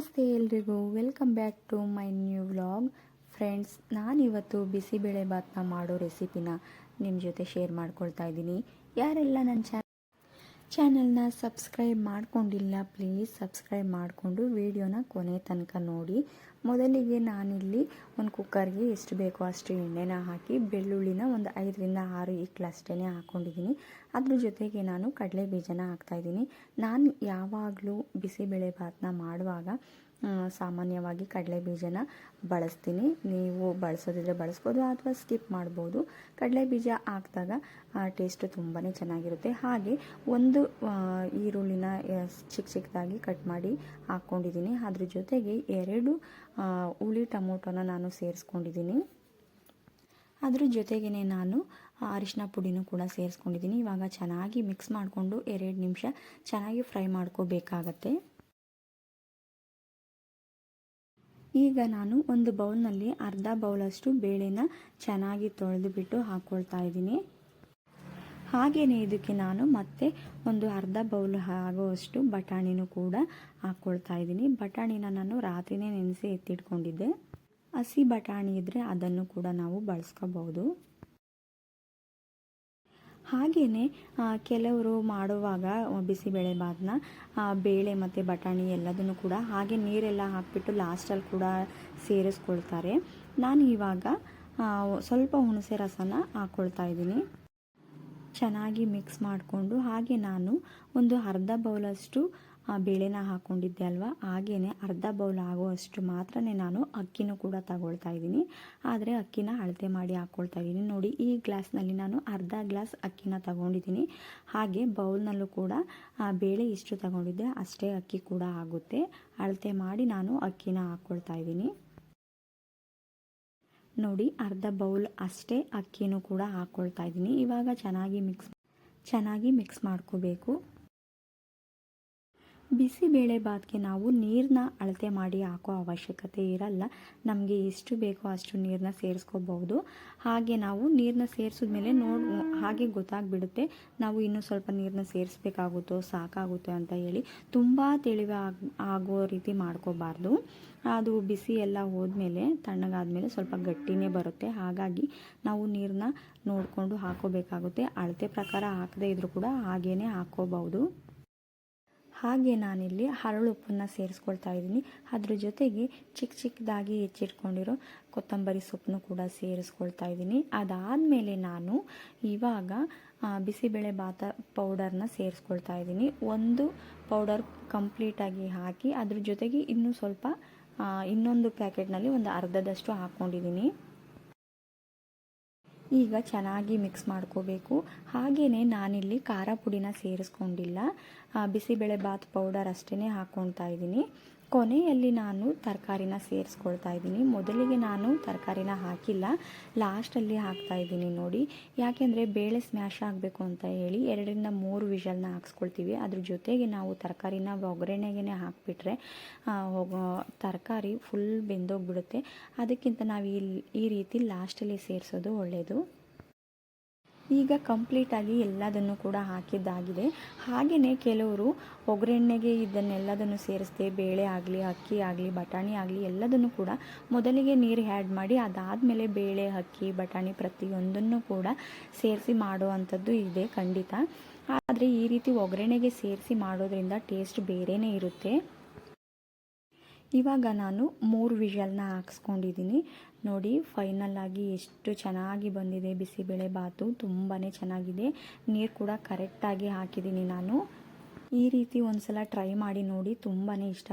ನಮಸ್ತೆ ಎಲ್ರಿಗೂ. Welcome back to my new vlog. Friends, ನಾನಿವತ್ತು ಬಿಸಿಬೇಳೆ ಭಾತ್ನ ಮಾಡೋ ರೆಸಿಪಿನ ನಿಮ್ಮ ಜೊತೆ ಶೇರ್ ಮಾಡ್ಕೊಳ್ತಾ ಇದ್ದೀನಿ. ಯಾರೆಲ್ಲ ನನ್ನ ಚಾನ್ ಚಾನಲ್ನ ಸಬ್ಸ್ಕ್ರೈಬ್ ಮಾಡ್ಕೊಂಡಿಲ್ಲ, ಪ್ಲೀಸ್ ಸಬ್ಸ್ಕ್ರೈಬ್ ಮಾಡಿಕೊಂಡು ವಿಡಿಯೋನ ಕೊನೆ ತನಕ ನೋಡಿ. ಮೊದಲಿಗೆ ನಾನಿಲ್ಲಿ ಒಂದು ಕುಕ್ಕರ್ಗೆ ಎಷ್ಟು ಬೇಕೋ ಅಷ್ಟು ಎಣ್ಣೆನ ಹಾಕಿ ಬೆಳ್ಳುಳ್ಳಿನ ಒಂದು ಐದರಿಂದ ಆರು ಇಕ್ಲು ಅಷ್ಟೇ ಹಾಕ್ಕೊಂಡಿದ್ದೀನಿ ಅದ್ರ ಜೊತೆಗೆ ನಾನು ಕಡಲೆ ಬೀಜನ ಹಾಕ್ತಾಯಿದ್ದೀನಿ ನಾನು ಯಾವಾಗಲೂ ಬಿಸಿಬೇಳೆ ಭಾತನ್ನ ಮಾಡುವಾಗ ಸಾಮಾನ್ಯವಾಗಿ ಕಡಲೆ ಬೀಜನ ಬಳಸ್ತೀನಿ. ನೀವು ಬಳಸೋದಿದ್ರೆ ಬಳಸ್ಬೋದು ಅಥವಾ ಸ್ಕಿಪ್ ಮಾಡ್ಬೋದು. ಕಡಲೆ ಬೀಜ ಹಾಕಿದಾಗ ಟೇಸ್ಟ್ ತುಂಬಾ ಚೆನ್ನಾಗಿರುತ್ತೆ. ಹಾಗೆ ಒಂದು ಈರುಳ್ಳಿನ ಚಿಕ್ಕ ಚಿಕ್ಕದಾಗಿ ಕಟ್ ಮಾಡಿ ಹಾಕ್ಕೊಂಡಿದ್ದೀನಿ ಅದ್ರ ಜೊತೆಗೆ ಎರಡು ಹುಳಿ ಟೊಮೊಟೊನ ನಾನು ಸೇರಿಸ್ಕೊಂಡಿದ್ದೀನಿ. ಅದ್ರ ಜೊತೆಗೇ ನಾನು ಅರಿಶಿನ ಪುಡಿನೂ ಕೂಡ ಸೇರಿಸ್ಕೊಂಡಿದ್ದೀನಿ. ಇವಾಗ ಚೆನ್ನಾಗಿ ಮಿಕ್ಸ್ ಮಾಡಿಕೊಂಡು ಎರಡು ನಿಮಿಷ ಚೆನ್ನಾಗಿ ಫ್ರೈ ಮಾಡ್ಕೋಬೇಕಾಗತ್ತೆ. ಈಗ ನಾನು ಒಂದು ಬೌಲ್ನಲ್ಲಿ ಅರ್ಧ ಬೌಲಷ್ಟು ಬೇಳೆನ ಚೆನ್ನಾಗಿ ತೊಳೆದುಬಿಟ್ಟು ಹಾಕ್ಕೊಳ್ತಾ ಇದ್ದೀನಿ. ಹಾಗೆಯೇ ಇದಕ್ಕೆ ನಾನು ಮತ್ತೆ ಒಂದು ಅರ್ಧ ಬೌಲ್ ಆಗುವಷ್ಟು ಬಟಾಣಿನೂ ಕೂಡ ಹಾಕ್ಕೊಳ್ತಾ ಇದ್ದೀನಿ. ಬಟಾಣಿನ ನಾನು ರಾತ್ರಿನೇ ನೆನೆಸಿ ಎತ್ತಿಟ್ಕೊಂಡಿದ್ದೆ. ಹಸಿ ಬಟಾಣಿ ಇದ್ದರೆ ಅದನ್ನು ಕೂಡ ನಾವು ಬಳಸ್ಕೋಬಹುದು. ಹಾಗೆಯೇ ಕೆಲವರು ಮಾಡುವಾಗ ಬಿಸಿಬೇಳೆ ಭಾತನ ಬೇಳೆ ಮತ್ತು ಬಟಾಣಿ ಎಲ್ಲದನ್ನು ಕೂಡ ಹಾಗೆ ನೀರೆಲ್ಲ ಹಾಕಿಬಿಟ್ಟು ಲಾಸ್ಟಲ್ಲಿ ಕೂಡ ಸೇರಿಸ್ಕೊಳ್ತಾರೆ. ನಾನು ಇವಾಗ ಸ್ವಲ್ಪ ಹುಣಸೆ ರಸನ ಹಾಕ್ಕೊಳ್ತಾ ಇದ್ದೀನಿ. ಚೆನ್ನಾಗಿ ಮಿಕ್ಸ್ ಮಾಡಿಕೊಂಡು ಹಾಗೆ ನಾನು ಒಂದು ಅರ್ಧ ಬೌಲಷ್ಟು ಬೇಳೆನ ಹಾಕ್ಕೊಂಡಿದ್ದೆ ಅಲ್ವಾ? ಹಾಗೆಯೇ ಅರ್ಧ ಬೌಲ್ ಆಗುವಷ್ಟು ಮಾತ್ರ ನಾನು ಅಕ್ಕಿನೂ ಕೂಡ ತಗೊಳ್ತಾ ಇದ್ದೀನಿ. ಆದರೆ ಅಕ್ಕಿನ ಅಳತೆ ಮಾಡಿ ಹಾಕ್ಕೊಳ್ತಾ ಇದ್ದೀನಿ. ನೋಡಿ, ಈ ಗ್ಲಾಸ್ನಲ್ಲಿ ನಾನು ಅರ್ಧ ಗ್ಲಾಸ್ ಅಕ್ಕಿನ ತಗೊಂಡಿದ್ದೀನಿ. ಹಾಗೆ ಬೌಲ್ನಲ್ಲೂ ಕೂಡ ಬೇಳೆ ಎಷ್ಟು ತಗೊಂಡಿದ್ದೆ, ಅಷ್ಟೇ ಅಕ್ಕಿ ಕೂಡ ಆಗುತ್ತೆ. ಅಳತೆ ಮಾಡಿ ನಾನು ಅಕ್ಕಿನ ಹಾಕ್ಕೊಳ್ತಾ ಇದ್ದೀನಿ. ನೋಡಿ ಅರ್ಧ ಬೌಲ್ ಅಷ್ಟೇ ಅಕ್ಕಿನೂ ಕೂಡ ಹಾಕ್ಕೊಳ್ತಾ ಇದ್ದೀನಿ. ಇವಾಗ ಚೆನ್ನಾಗಿ ಮಿಕ್ಸ್ ಚೆನ್ನಾಗಿ ಮಿಕ್ಸ್ ಮಾಡ್ಕೋಬೇಕು. ಬಿಸಿಬೇಳೆ ಬಾತ್ಗೆ ನಾವು ನೀರನ್ನ ಅಳತೆ ಮಾಡಿ ಹಾಕೋ ಅವಶ್ಯಕತೆ ಇರಲ್ಲ. ನಮಗೆ ಎಷ್ಟು ಬೇಕೋ ಅಷ್ಟು ನೀರನ್ನ ಸೇರಿಸ್ಕೋಬಹುದು. ಹಾಗೆ ನಾವು ನೀರನ್ನ ಸೇರಿಸಿದ್ಮೇಲೆ ನೋಡ್, ಹಾಗೆ ಗೊತ್ತಾಗ್ಬಿಡುತ್ತೆ. ನಾವು ಇನ್ನೂ ಸ್ವಲ್ಪ ನೀರನ್ನ ಸೇರಿಸ್ಬೇಕಾಗುತ್ತೋ, ಸಾಕಾಗುತ್ತೋ ಅಂತ ಹೇಳಿ ತುಂಬ ತಿಳಿವೆ ಆಗ್ ರೀತಿ ಮಾಡ್ಕೋಬಾರ್ದು. ಅದು ಬಿಸಿ ಎಲ್ಲ ಹೋದ್ಮೇಲೆ, ತಣ್ಣಗಾದ್ಮೇಲೆ ಸ್ವಲ್ಪ ಗಟ್ಟಿನೇ ಬರುತ್ತೆ. ಹಾಗಾಗಿ ನಾವು ನೀರನ್ನ ನೋಡಿಕೊಂಡು ಹಾಕೋಬೇಕಾಗುತ್ತೆ. ಅಳತೆ ಪ್ರಕಾರ ಹಾಕದೇ ಇದ್ರೂ ಕೂಡ ಹಾಗೇ ಹಾಕ್ಕೋಬಹುದು ಹಾಗೆ ನಾನಿಲ್ಲಿ ಹರಳುಪ್ಪನ್ನು ಸೇರಿಸ್ಕೊಳ್ತಾ ಇದ್ದೀನಿ. ಅದ್ರ ಜೊತೆಗೆ ಚಿಕ್ಕ ಚಿಕ್ಕದಾಗಿ ಹೆಚ್ಚಿಟ್ಕೊಂಡಿರೋ ಕೊತ್ತಂಬರಿ ಸೊಪ್ಪನ್ನು ಕೂಡ ಸೇರಿಸ್ಕೊಳ್ತಾ ಇದ್ದೀನಿ. ಅದಾದಮೇಲೆ ನಾನು ಇವಾಗ ಬಿಸಿಬೇಳೆ ಬಾತ ಪೌಡರ್ನ ಸೇರಿಸ್ಕೊಳ್ತಾ ಇದ್ದೀನಿ. ಒಂದು ಪೌಡರ್ ಕಂಪ್ಲೀಟಾಗಿ ಹಾಕಿ ಅದ್ರ ಜೊತೆಗೆ ಇನ್ನೂ ಸ್ವಲ್ಪ ಇನ್ನೊಂದು ಪ್ಯಾಕೆಟ್ನಲ್ಲಿ ಒಂದು ಅರ್ಧದಷ್ಟು ಹಾಕ್ಕೊಂಡಿದ್ದೀನಿ. ಈಗ ಚೆನ್ನಾಗಿ ಮಿಕ್ಸ್ ಮಾಡ್ಕೋಬೇಕು. ಹಾಗೆಯೇ ನಾನಿಲ್ಲಿ ಖಾರ ಪುಡಿನ ಸೇರಿಸ್ಕೊಂಡಿಲ್ಲ. ಬಿಸಿಬೇಳೆ ಬಾತ್ ಪೌಡರ್ ಅಷ್ಟೇ ಹಾಕ್ಕೊಳ್ತಾ ಇದ್ದೀನಿ. ಕೊನೆಯಲ್ಲಿ ನಾನು ತರಕಾರಿನ ಸೇರಿಸ್ಕೊಳ್ತಾ ಇದ್ದೀನಿ. ಮೊದಲಿಗೆ ನಾನು ತರಕಾರಿನ ಹಾಕಿಲ್ಲ. ಲಾಸ್ಟಲ್ಲಿ ಹಾಕ್ತಾ ಇದ್ದೀನಿ ನೋಡಿ. ಯಾಕೆಂದರೆ ಬೇಳೆ ಸ್ಮ್ಯಾಶ್ ಆಗಬೇಕು ಅಂತ ಹೇಳಿ ಎರಡರಿಂದ ಮೂರು ವಿಷಲ್ನ ಹಾಕ್ಸ್ಕೊಳ್ತೀವಿ. ಅದ್ರ ಜೊತೆಗೆ ನಾವು ತರಕಾರಿನ ಒಗ್ಗರಣೆಗೆ ಹಾಕಿಬಿಟ್ರೆ ತರಕಾರಿ ಫುಲ್ ಬೆಂದೋಗ್ಬಿಡುತ್ತೆ. ಅದಕ್ಕಿಂತ ನಾವು ಈ ಈ ರೀತಿ ಲಾಸ್ಟಲ್ಲಿ ಸೇರಿಸೋದು ಒಳ್ಳೆಯದು ಈಗ ಕಂಪ್ಲೀಟಾಗಿ ಎಲ್ಲದನ್ನು ಕೂಡ ಹಾಕಿದ್ದಾಗಿದೆ. ಹಾಗೆಯೇ ಕೆಲವರು ಒಗ್ಗರಣೆಗೆ ಇದನ್ನೆಲ್ಲದನ್ನು ಸೇರಿಸ್ದೆ, ಬೇಳೆ ಆಗಲಿ, ಅಕ್ಕಿ ಆಗಲಿ, ಬಟಾಣಿ ಆಗಲಿ ಎಲ್ಲದನ್ನು ಕೂಡ ಮೊದಲಿಗೆ ನೀರು ಆ್ಯಡ್ ಮಾಡಿ, ಅದಾದಮೇಲೆ ಬೇಳೆ, ಅಕ್ಕಿ, ಬಟಾಣಿ ಪ್ರತಿಯೊಂದನ್ನು ಕೂಡ ಸೇರಿಸಿ ಮಾಡುವಂಥದ್ದು ಇದೆ ಖಂಡಿತ. ಆದರೆ ಈ ರೀತಿ ಒಗ್ಗರಣೆಗೆ ಸೇರಿಸಿ ಮಾಡೋದ್ರಿಂದ ಟೇಸ್ಟ್ ಬೇರೆಯೇ ಇರುತ್ತೆ. ಇವಾಗ ನಾನು ಮೂರು ವಿಷಲ್ನ ಹಾಕ್ಸ್ಕೊಂಡಿದ್ದೀನಿ. ನೋಡಿ ಫೈನಲ್ ಆಗಿ ಎಷ್ಟು ಚೆನ್ನಾಗಿ ಬಂದಿದೆ. ಬಿಸಿಬೇಳೆ ಬಾತು ತುಂಬಾ ಚೆನ್ನಾಗಿದೆ. ನೀರು ಕೂಡ ಕರೆಕ್ಟಾಗಿ ಹಾಕಿದ್ದೀನಿ ನಾನು. ಈ ರೀತಿ ಒಂದು ಸಲ ಟ್ರೈ ಮಾಡಿ ನೋಡಿ ತುಂಬಾ ಇಷ್ಟ